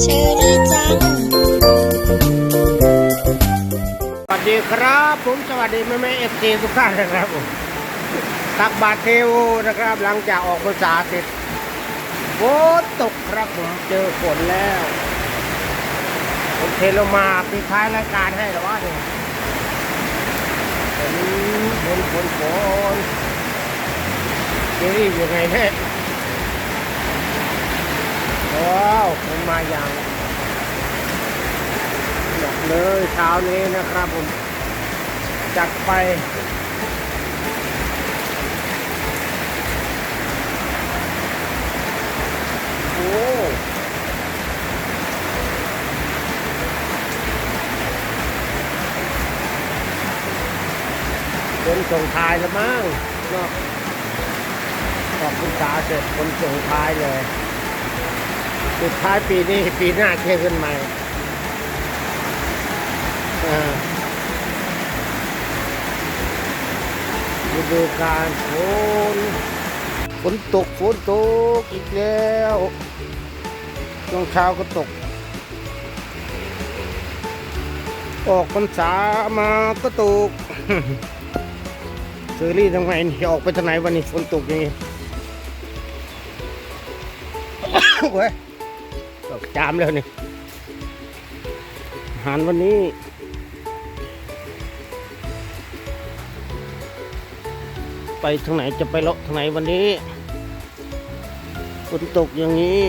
เชอรี่จัง สวัสดีครับ ผมสวัสดีแม่แม่เอฟซีทุกท่านนะครับผมตักบาตรเทโวนะครับ หลังจากออกพรรษาเสร็จฝนตกครับผมเจอฝนแล้ว ผมเทลงมาปีท้ายรายการให้หรือว่าเนี่ยฝนฝนฝนฝนเจอรี่ยังไงเนี่ย ว้าวผมมาอย่างหนักเลยเช้านี้นะครับผม จัดไป โอ้คนส่งท้ายแล้วมั้งเนอกขอบคุณสาเสร็จคนส่งท้ายเลย สุดท้ายปีนี้ปีหน้าเทขึ้นใหม่ฤดูกาลฝนฝนตกฝนตกอีกแล้วช่วงเช้าก็ตก ออกพรรษามาก็ตกเซอรี่ทำไงนี่จะออกไปทางไหนวันนี้ฝนตกอย่างนี้ เว้ย จามแล้วนี่อาหารวันนี้ ไปทางไหนจะไปเลาะทางไหนวันนี้ฝนตกอย่างนี้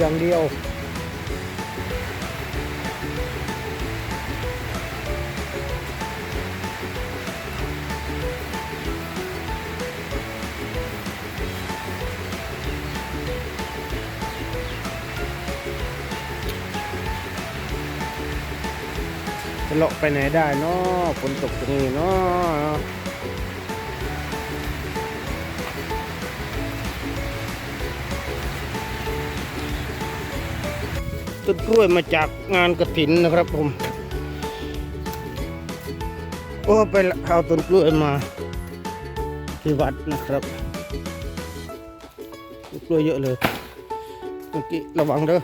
อย่างเดียวจะเลาะไปไหนได้เนาะฝนตกตรงนี้เนาะ ต้นกล้วยมาจากงานกระถินนะครับผมโอ้ไปเอาต้นกล้วยมาที่วัดนะครับต้นกล้วยเยอะเลยเมื่อกี้ระวังเด้อ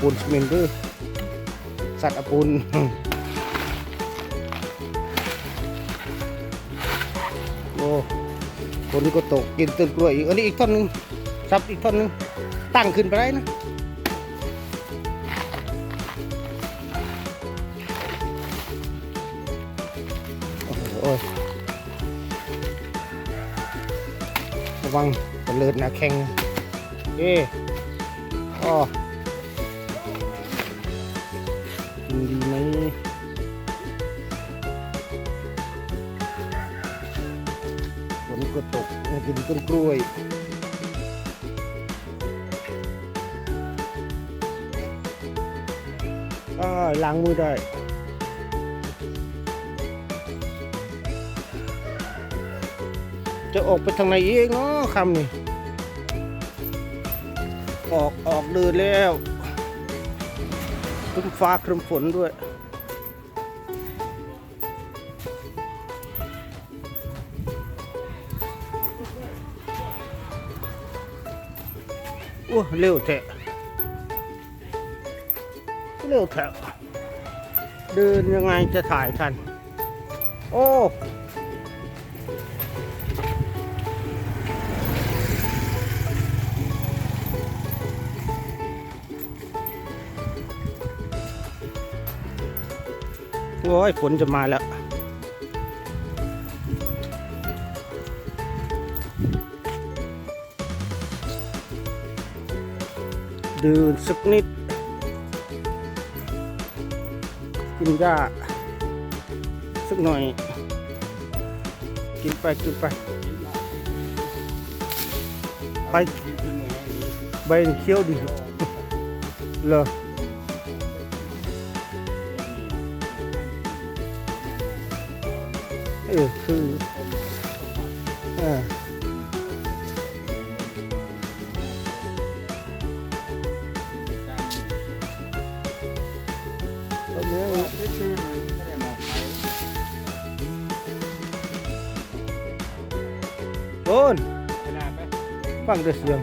ปูนซีเมนต์ด้วยสัตว์อปูนโอ้คนนี้ก็ตกกินต้นกล้วยอีกอันนี้อีกท่อนนึงซับอีกท่อนนึงตั้งขึ้นไปได้นะโอ้ยระวังตะเลิดนะแข้งเอ้อ๋อ กินต้นกล้วยอ้ายล้างมือได้จะออกไปทางไหนเองเนาะคำนี่ออกออกเดินแล้วครึ้มฟ้าครึ้มฝนด้วย อ้เร็วแท้เร็วแท้เดินยังไงจะถ่ายทัน โอ้โอ้ยฝนจะมาแล้ว ดื่นสักนิด กินหญ้าสักหน่อย กินไปกินไป ไปใบเคี้ยวดีเหรอเออคืออ่า โดนฟังแต่เสีย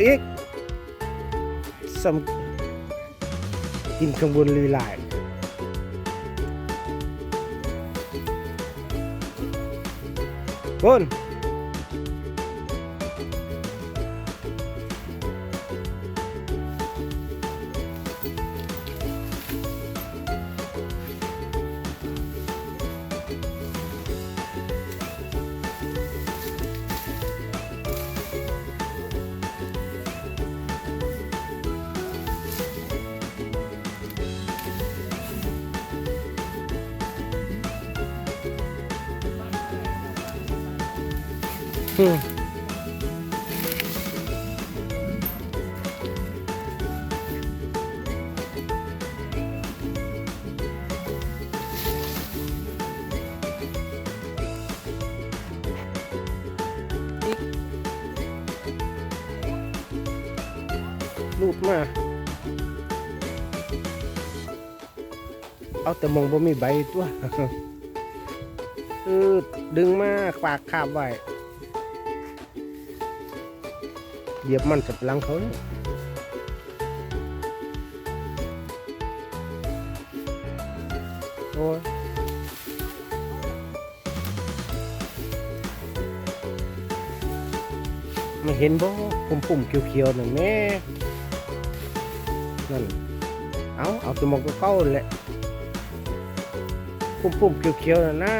เอาอีกสำกินข้างบนลีลายบน อืมลูดมา เอาแต่มองบ่มีใบตัวเออดึงมาปากคาบไว้ เหยียบมันสับหลังเขาเนี่ยโอ้ยม่เห็นบ่ปุ่มปุ่มๆเขียวๆนั่นแม่นั่นเอาเอาตัวมองก็เก้าๆแหละปุ่มปุ่มๆเขียวๆน่ะนะ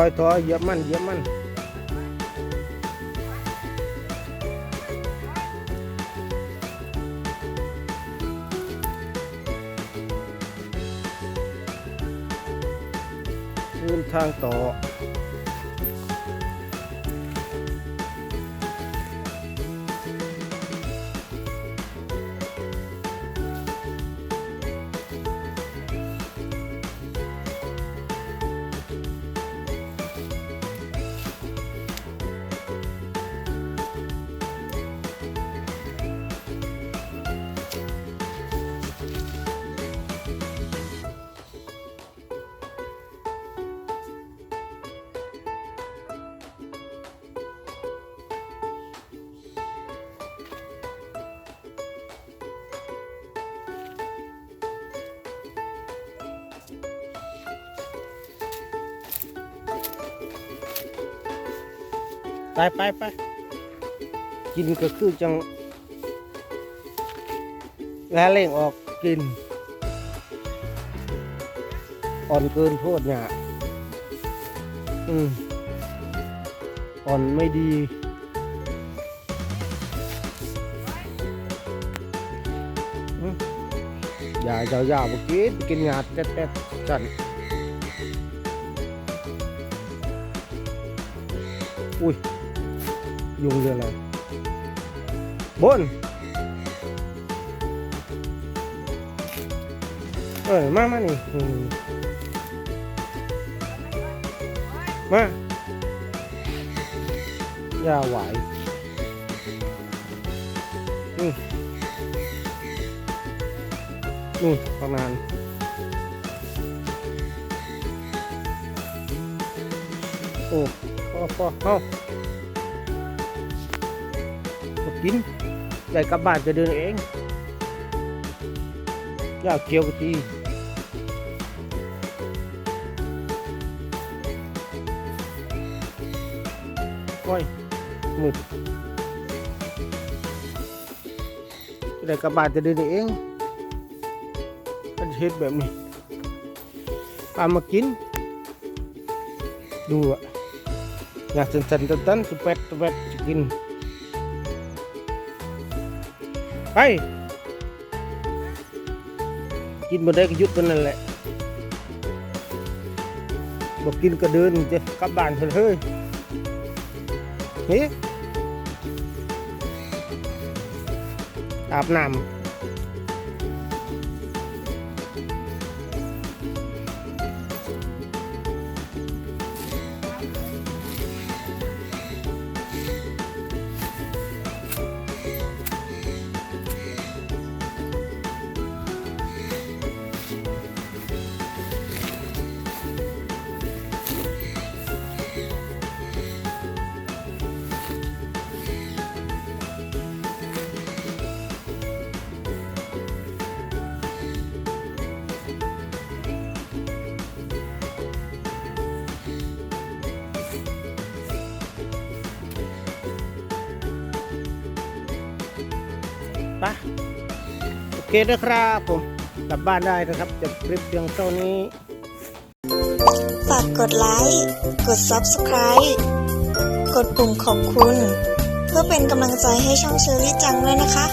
อยถอยเยียบมันเยียบมันเดินทางต่อ ไปไปไปกินก็คือจังแลเล่งออกกิน อ่อนเกินโทษเนี่ยอืมอ่อนไม่ดีอย่าอย่าอย่าไปกินไปกินหยาดแต๊ดๆกันอุ้ย ยุงเรืออะไรบนเออมามานี่มมาอย่าไหวนี่นี่ประมาณโอ้พอพอเอา กินได้กลับบ้านจะเดินเองยาเขียวกะทีโอ้ยมืดได้กลับบ้านจะเดินเองก็เฮ็ดแบบนี้ปลามากิน ดูอะอยากสันสันตันตันสุเป็ดสุเป็ดจะกิน ไป กินมาได้ก็ยุดมันนั่นแหละบอกกินก็เดินจะกลับบ้านเถอะเฮ้ยเฮ้ยอาบน้ำ เคนะครับผมกลับบ้านได้นะครับจบคลิปเพียงเท่านี้ ฝากกดไลค์ กด Subscribe กดปุ่มขอบคุณ เพื่อเป็นกำลังใจให้ช่องเชอรี่จังด้วยนะคะ